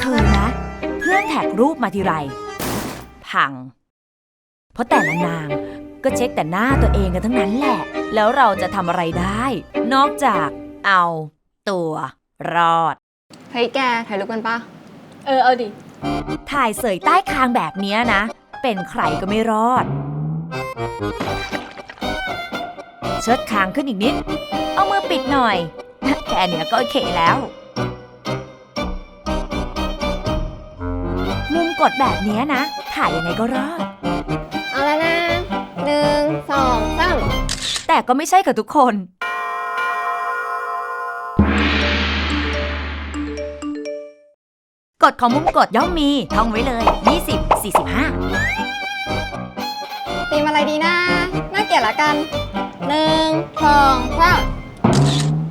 เคยนะ เพื่อนแท็กรูปมาทีไร พัง เพราะแต่ละนางก็เช็คแต่หน้าตัวเองกันทั้งนั้นแหละ แล้วเราจะทำอะไรได้ นอกจากเอาตัวรอด เฮ้ยแกถ่ายรูปกันปะเออ เอาดิ ถ่ายเสยใต้คางแบบเนี้ยนะ เป็นใครก็ไม่รอด เชิดคางขึ้นอีกนิด เอามือปิดหน่อย แค่เนี้ยก็โอเคแล้ว กดแบบเนี้ยนะ ถ่ายยังไงก็รอด เอาแล้วนะหนึ่งสองสามแต่ก็ไม่ใช่กับทุกคน กฎของมุมกดย่อมมีท่องไว้เลย 20 45 ตีมอะไรดีนะน่าเกลียดละกันหนึ่งสองสาม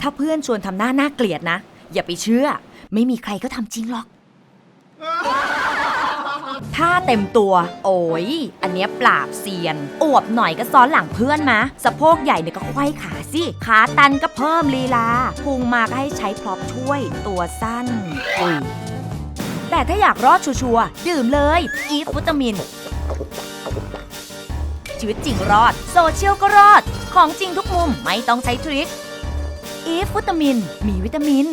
ถ้าเพื่อนชวนทำหน้าน่าเกลียดนะ อย่าไปเชื่อ ไม่มีใครก็ทำจริงหรอก ถ้าเต็มตัว โอ้ย อันเนี้ยปราบเซียน อวบหน่อยก็ซ้อนหลังเพื่อนมะสะโพกใหญ่เนี่ยก็ไขว้ขาสิ ขาตันก็เพิ่มลีลา พุงมาก็ให้ใช้พร็อพช่วย ตัวสั้นอุยแต่ถ้าอยากรอดชัวร์ๆดื่มเลย อีฟวิตามิน ชีวิตจริงรอด โซเชียลก็รอด ของจริงทุกมุมไม่ต้องใช้ทริคอีฟวิตามิน มีวิตามิน